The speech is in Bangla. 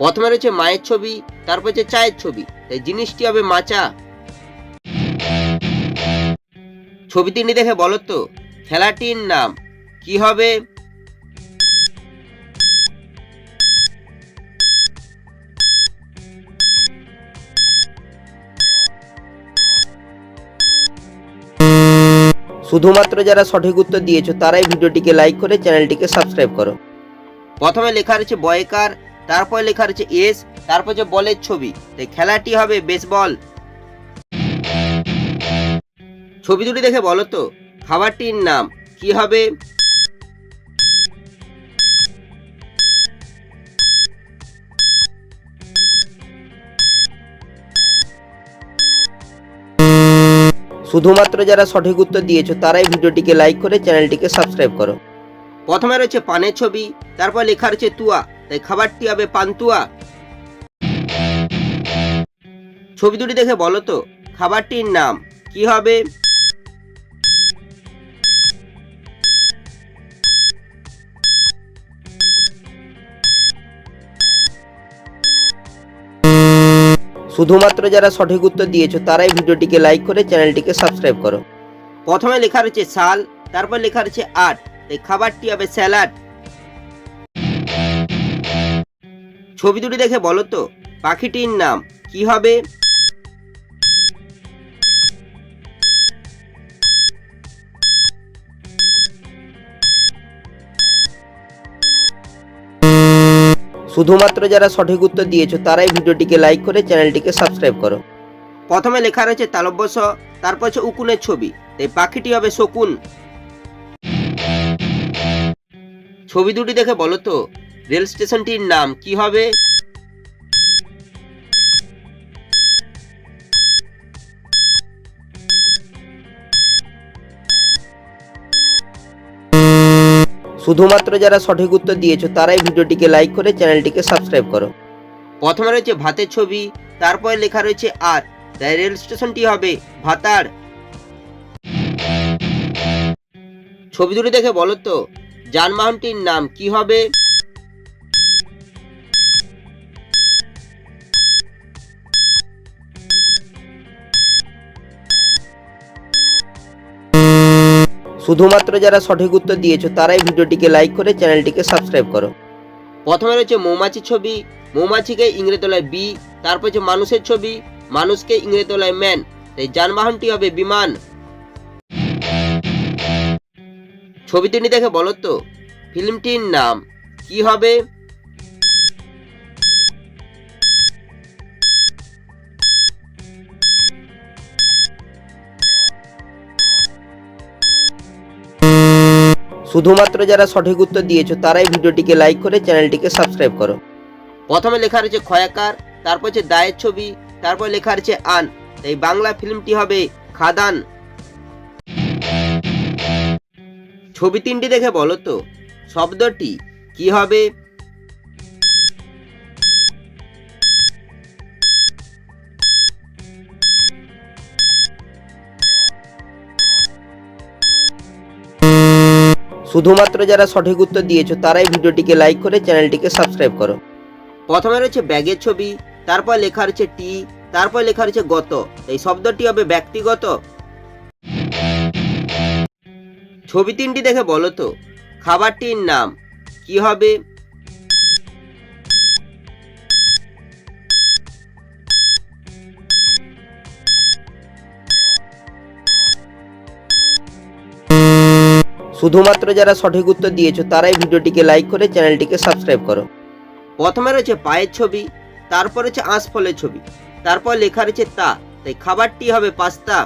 প্রথমে রয়েছে মায়ের ছবি, তারপর হচ্ছে চায়ের ছবি। তাই জিনিসটি হবে মাচা। ছবি তিনি দেখে বলো তো, খেলাটির নাম কি হবে? শুধুমাত্র যারা সঠিক উত্তর দিয়েছ, তারাই ভিডিওটিকে লাইক করে চ্যানেলটিকে সাবস্ক্রাইব করো। প্রথমে লেখা রয়েছে বয়কার তারপর লেখা রয়েছে এস, তারপর হচ্ছে বলের ছবি। তাই খেলাটি হবে বেসবল ছবি দুটি দেখে বলো তো, খাবারটির নাম কি হবে? শুধুমাত্র যারা সঠিক উত্তর দিয়েছ, তারাই ভিডিওটিকে লাইক করে চ্যানেলটিকে সাবস্ক্রাইব করো। প্রথমে রয়েছে পানের ছবি, তারপর লেখা রয়েছে তুয়া। তাই খাবারটি হবে পান্তুয়া। ছবি দুটি দেখে বলো তো, খাবারটির নাম কি হবে? শুধুমাত্র যারা সঠিক উত্তর দিয়েছ, তারাই ভিডিওটিকে লাইক করে চ্যানেলটিকে সাবস্ক্রাইব করো। প্রথমে লেখা রয়েছে সাল, তারপর লেখা রয়েছে আট, তাই খাবারটি হবে স্যালাড। ছবি দুটি দেখে বলো তো, পাখিটির নাম কি হবে? শুধুমাত্র যারা সঠিক উত্তর দিয়েছ, তারাই ভিডিওটিকে লাইক করে চ্যানেলটিকে সাবস্ক্রাইব করো। প্রথমে লেখা রয়েছে তালব্যস, তারপর হচ্ছে উকুনের ছবি। তাই পাখিটি হবে শকুন। ছবি দুটি দেখে বলো তো রেল স্টেশনটির নাম কি হবে? শুধুমাত্র যারা সঠিক উত্তর দিয়েছ তারাই ভিডিওটিকে লাইক করে চ্যানেলটিকে সাবস্ক্রাইব করো। প্রথমে রয়েছে ভাতের ছবি তারপরে লেখা রয়েছে আর। তাই রেল স্টেশনটি হবে ভাতার। ছবি দুটি দেখে বলো তো যানবাহনটির নাম কি হবে? শুধুমাত্র যারা সঠিক উত্তর দিয়েছ, তারাই ভিডিওটিকে লাইক করে চ্যানেলটিকে সাবস্ক্রাইব করো। প্রথমে রয়েছে মৌমাছি ছবি। মৌমাছিকে ইংরেজি তোলায় বি তারপর হচ্ছে মানুষের ছবি। মানুষকে ইংরেজি তোলায় ম্যান তাই যানবাহনটি হবে বিমান। ছবি তিনি দেখে বলো তো ফিল্মটির নাম কি হবে? শুধুমাত্র যারা সঠিক উত্তর দিয়েছ, তারাই ভিডিওটিকে লাইক করে চ্যানেলটিকে সাবস্ক্রাইব করো। প্রথমে লেখা রয়েছে ক্ষয়াকার, তারপর হচ্ছে দায়ের ছবি, তারপর লেখা রয়েছে আন। তাই বাংলা ফিল্মটি হবে খাদান। ছবি তিনটি দেখে বলো তো, শব্দটি কি হবে? শুধুমাত্র যারা সঠিক উত্তর দিয়েছ, তারাই ভিডিওটিকে লাইক করে চ্যানেলটিকে সাবস্ক্রাইব করো। প্রথমে রয়েছে ব্যাগের ছবি, তারপর লেখা রয়েছে টি, তারপর লেখা রয়েছে গত। এই শব্দটি হবে ব্যক্তিগত। ছবি তিনটি দেখে বলো তো, খাবারটির নাম কি হবে? শুধুমাত্র যারা সঠিক উত্তর দিয়েছ, তারাই ভিডিওটিকে লাইক করে চ্যানেলটিকে সাবস্ক্রাইব করো। প্রথমে রয়েছে পায়ের ছবি, তারপর রয়েছে আঁশফলের ছবি, তারপর লেখা রয়েছে তা, তাই খাবারটি হবে পাস্তা।